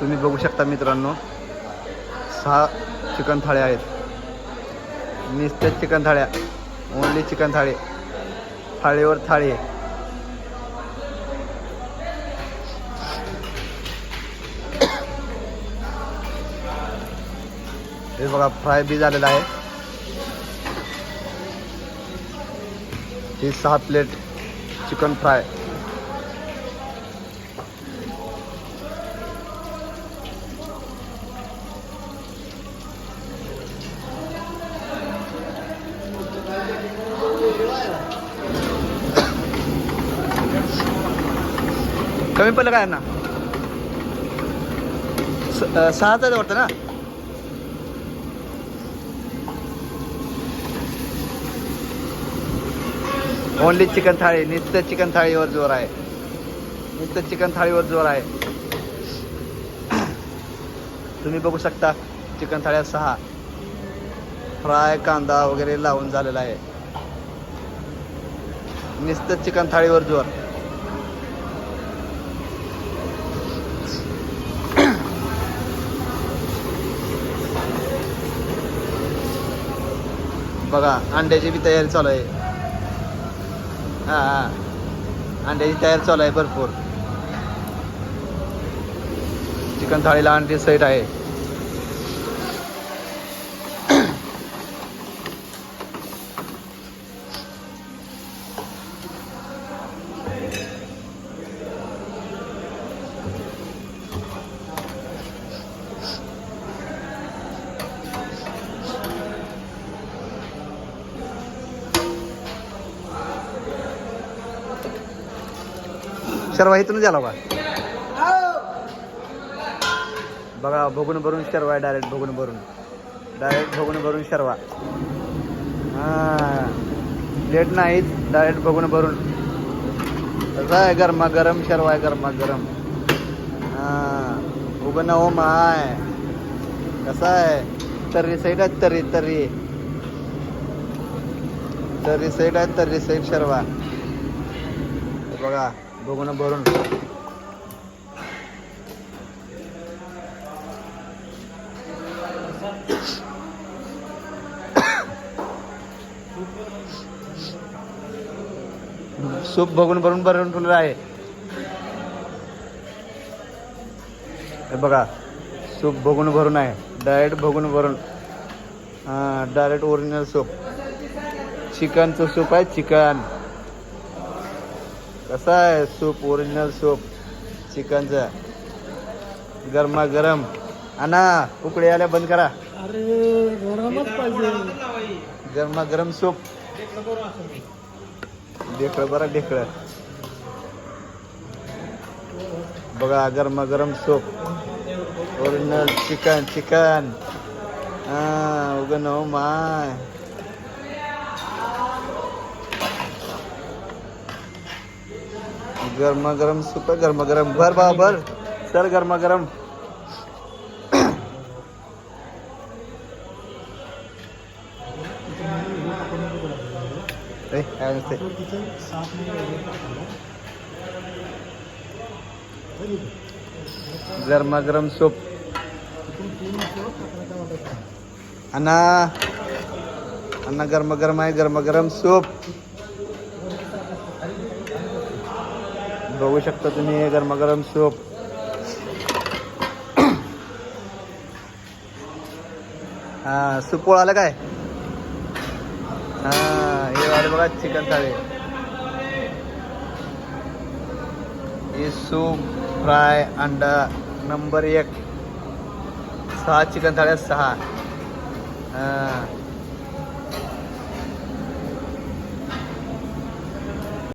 तुम्ही बघू शकता मित्रांनो सहा चिकन थाळ्या आहेत. नुसत्या चिकन थाळ्या ओनली चिकन थाळी. थाळीवर थाळी. हे बघा फ्राय बी झालेला आहे. ही सहा प्लेट चिकन फ्राय. कमी पडलं काय ना सहाच आहे वाटतं ना? ओनली चिकन थाळी नुसतं चिकन थाळीवर जोर आहे. नुसतं चिकन थाळीवर जोर आहे. तुम्ही बघू शकता चिकन थाळ्या सहा. फ्राय कांदा वगैरे लावून झालेला आहे. नुसतं चिकन थाळीवर जोर. बघा अंड्याची बी तयारी चालू आहे. हा हा. अंड्याची तयारी चालू आहे भरपूर. चिकन थाळीला अंडी सैट आहे. शर्वा इथूनच आला बा. बघा बघून भरून शर्वा आहे डायरेक्ट बघून भरून. डायरेक्ट बघून भरून शर्वा. हा. लेट नाहीत डायरेक्ट बघून भरून. कसं आहे गरमा गरम शर्वा आहे गरमा गरम हा उगं हो माय कसा आहे? तर्री साईड आहे तर्री तर्री तर्री साईड आहे तर्री साईड शर्वा. बघा. बघून भरून. सूप बघून भरून भरून ठेवलेलं आहे. बघा सूप बघून भरून आहे. डायरेक्ट बघून भरून. हां डायरेक्ट ओरिजिनल सूप. चिकनचं सूप आहे चिकन. कसं आहे सूप ओरिजिनल सूप चिकनचं? गरमा गरम आणा उकळी आल्या बंद करा. अरे गरमच पाहिजे. गरमा गरम सूप. ढेकळं बरं ढेकळं. बघा गरमा गरम सूप. Original chicken chicken. हा उग नो माय. गरमा गरम सूप आहे गरमा गरम भर बा भर सर गरमा गरम ए, काय नसते गरमा गरम सूप अण्णा अण्णा गरम गरम बघू शकता तुम्ही हे गरम गरम सूप. हा सूप पोळाला काय? हा हे वाले बघा चिकन थाळी. हे सूप फ्राय अंडा नंबर एक. सहा चिकन थाळ्या सहा. हा.